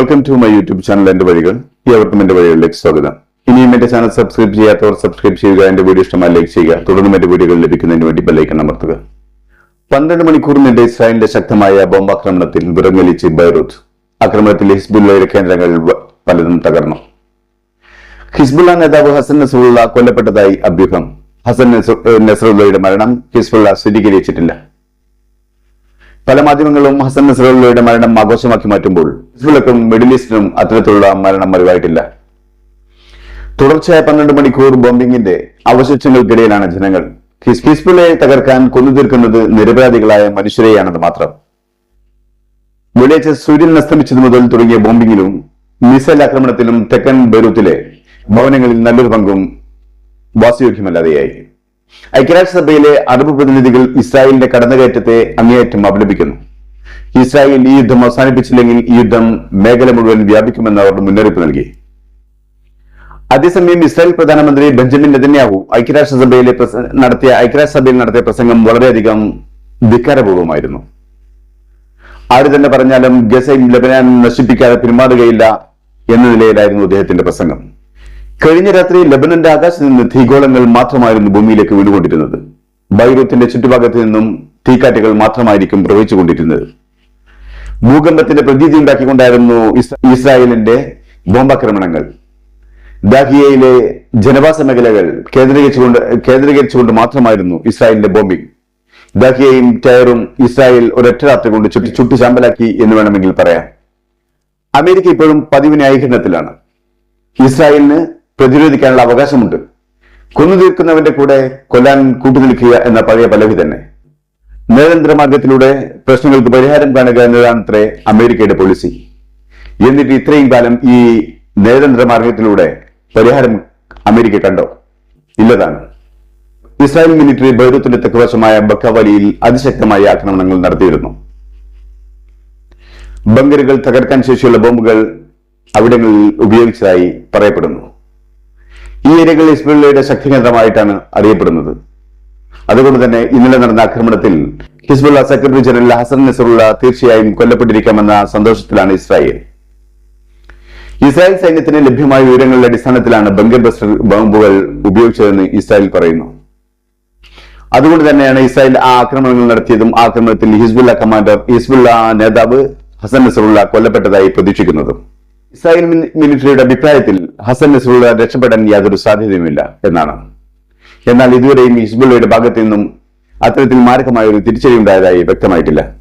Welcome to my YouTube channel എന്റെ വഴികൾ. ഏവർക്കും എന്റെ വഴികളിലേക്ക് സ്വാഗതം. ഇനിയും എന്റെ ചാനൽ സബ്സ്ക്രൈബ് ചെയ്യാത്തവർ സബ്സ്ക്രൈബ് ചെയ്യുക. എന്റെ വീഡിയോ ഇഷ്ടമായി ലൈക്ക് ചെയ്യുക. തുടർന്നും എന്റെ വീഡിയോകൾ ലഭിക്കുന്നതിന് വേണ്ടി ബെല്ലൈക്കൺ അമർത്തുക. പന്ത്രണ്ട് മണിക്കൂർ ഇസ്രായേലിന്റെ ശക്തമായ ബോംബാക്രമണത്തിൽ വിറങ്ങലിച്ച് ബൈറൂത്ത് ആക്രമണത്തിൽ ഹിസ്ബുല്ലയുടെ കേന്ദ്രങ്ങൾ പലതും തകർന്നു. ഹിസ്ബുല്ല നേതാവ് ഹസൻ നസറുള്ള കൊല്ലപ്പെട്ടതായി അഭ്യൂഹം. ഹസൻ നസറുള്ളയുടെ മരണം ഹിസ്ബുള്ള സ്ഥിരീകരിച്ചിട്ടില്ല. പല മാധ്യമങ്ങളും ഹസൻ നസറുള്ളയുടെ മരണം ആഘോഷമാക്കി മാറ്റുമ്പോൾ ഹിസ്ബുലക്കും മിഡിൽ ഈസ്റ്റിനും അത്തരത്തിലുള്ള മരണം അറിവായിട്ടില്ല തുടർച്ചയായ പന്ത്രണ്ട് മണിക്കൂർ ബോംബിംഗിന്റെ അവശിഷ്ടങ്ങൾക്കിടയിലാണ് ജനങ്ങൾ. ഹിസ്ബുലയെ തകർക്കാൻ കൊന്നു തീർക്കുന്നത് നിരപരാധികളായ മനുഷ്യരെയാണെന്ന് മാത്രം. വെള്ളിയാഴ്ച സൂര്യൻ അസ്തമിച്ചത് മുതൽ തുടങ്ങിയ ബോംബിങ്ങിലും മിസൈൽ ആക്രമണത്തിലും തെക്കൻ ബെറൂത്തിലെ ഭവനങ്ങളിൽ നല്ലൊരു പങ്കും വാസയോഗ്യമല്ലാതെയായി. ഐക്യരാഷ്ട്രസഭയിലെ അറബ് പ്രതിനിധികൾ ഇസ്രായേലിന്റെ കടന്നുകയറ്റത്തെ അങ്ങേയറ്റം അപലപിക്കുന്നു. ഇസ്രായേൽ ഈ യുദ്ധം അവസാനിപ്പിച്ചില്ലെങ്കിൽ ഈ യുദ്ധം മേഖല മുഴുവൻ വ്യാപിക്കുമെന്ന് അവർ മുന്നറിയിപ്പ് നൽകി. അതേസമയം ഇസ്രായേൽ പ്രധാനമന്ത്രി ബെഞ്ചമിൻ നെതന്യാഹു ഐക്യരാഷ്ട്രസഭയിലെ നടത്തിയ ഐക്യരാഷ്ട്രസഭയിൽ നടത്തിയ പ്രസംഗം വളരെയധികം ധിക്കാരപൂർവമായിരുന്നു. ആര് തന്നെ പറഞ്ഞാലും ഗസയും ലബനാൻ നശിപ്പിക്കാതെ പിന്മാറുകയില്ല എന്ന നിലയിലായിരുന്നു അദ്ദേഹത്തിന്റെ പ്രസംഗം. കഴിഞ്ഞ രാത്രി ലബനന്റെ ആകാശത്ത് നിന്ന് തീഗോളങ്ങൾ മാത്രമായിരുന്നു ഭൂമിയിലേക്ക് വീണുകൊണ്ടിരുന്നത്. ബൈറൂത്തിന്റെ ചുറ്റുഭാഗത്ത് നിന്നും തീക്കാറ്റുകൾ മാത്രമായിരിക്കും പ്രവഹിച്ചുകൊണ്ടിരുന്നത്. ഭൂകമ്പത്തിന്റെ പ്രതീതി ഉണ്ടാക്കിക്കൊണ്ടായിരുന്നു ഇസ്രായേലിന്റെ ബോംബാക്രമണങ്ങൾ. ദാഹിയയിലെ ജനവാസ മേഖലകൾ കേന്ദ്രീകരിച്ചുകൊണ്ട് കേന്ദ്രീകരിച്ചുകൊണ്ട് മാത്രമായിരുന്നു ഇസ്രായേലിന്റെ ബോംബിംഗ് ദാഹിയയും ടയറും ഇസ്രായേൽ ഒരൊറ്റ രാത്രി കൊണ്ട് ചുട്ടി ചുട്ടി ചാമ്പലാക്കി എന്ന് വേണമെങ്കിൽ പറയാം. അമേരിക്ക ഇപ്പോഴും പതിവ് ന്യായീകരണത്തിലാണ് ഇസ്രായേലിന് പ്രതിരോധിക്കാനുള്ള അവകാശമുണ്ട്. കൊന്നു തീർക്കുന്നവന്റെ കൂടെ കൊല്ലാൻ കൂട്ടുനിൽക്കുക എന്ന പഴയ പലവി തന്നെ. നയതന്ത്ര മാർഗത്തിലൂടെ പ്രശ്നങ്ങൾക്ക് പരിഹാരം കാണുക എന്നതാണത്രേ അമേരിക്കയുടെ പോളിസി എന്നിട്ട് ഇത്രയും കാലം ഈ നയതന്ത്ര മാർഗത്തിലൂടെ പരിഹാരം അമേരിക്ക കണ്ടോ? ഇല്ലതാണ്. ഇസ്രായേൽ മിലിറ്ററി ബൈറൂത്തിന്റെ തെക്കുവശമായ ബക്കാവലിയിൽ അതിശക്തമായ ആക്രമണങ്ങൾ നടത്തിയിരുന്നു. ബങ്കറുകൾ തകർക്കാൻ ശേഷിയുള്ള ബോംബുകൾ അവിടങ്ങളിൽ ഉപയോഗിച്ചതായി പറയപ്പെടുന്നു. ഈ ഏരിയകൾ ഹിസ്ബുള്ളയുടെ ശക്തി കേന്ദ്രമായിട്ടാണ് അറിയപ്പെടുന്നത്. അതുകൊണ്ട് തന്നെ ഇന്നലെ നടന്ന ആക്രമണത്തിൽ Hezbollah secretary general Hassan Nasrallah തീർച്ചയായും കൊല്ലപ്പെട്ടിരിക്കാമെന്ന സന്തോഷത്തിലാണ് ഇസ്രായേൽ. ഇസ്രായേൽ സൈന്യത്തിന് ലഭ്യമായ വിവരങ്ങളുടെ അടിസ്ഥാനത്തിലാണ് ബംഗർ ബസ്റ്റർ ബോംബുകൾ ഉപയോഗിച്ചതെന്ന് ഇസ്രായേൽ പറയുന്നു. അതുകൊണ്ട് തന്നെയാണ് ഇസ്രായേൽ ആ ആക്രമണങ്ങൾ നടത്തിയതും ആക്രമണത്തിൽ ഹിസ്ബുള്ള കമാൻഡർ ഹിസ്ബുള്ള നേതാവ് ഹസൻ നസറുള്ള കൊല്ലപ്പെട്ടതായി പ്രതീക്ഷിക്കുന്നതും. ഇസ്രായേൽ മിലിറ്ററിയുടെ അഭിപ്രായത്തിൽ ഹസൻ നസറുള്ള രക്ഷപ്പെടാൻ യാതൊരു സാധ്യതയുമില്ല എന്നാണ്. എന്നാൽ ഇതുവരെയും ഹിസ്ബുള്ളയുടെ ഭാഗത്തു നിന്നും അത്തരത്തിൽ മാരകമായ ഒരു തിരിച്ചടി ഉണ്ടായതായി വ്യക്തമായിട്ടില്ല.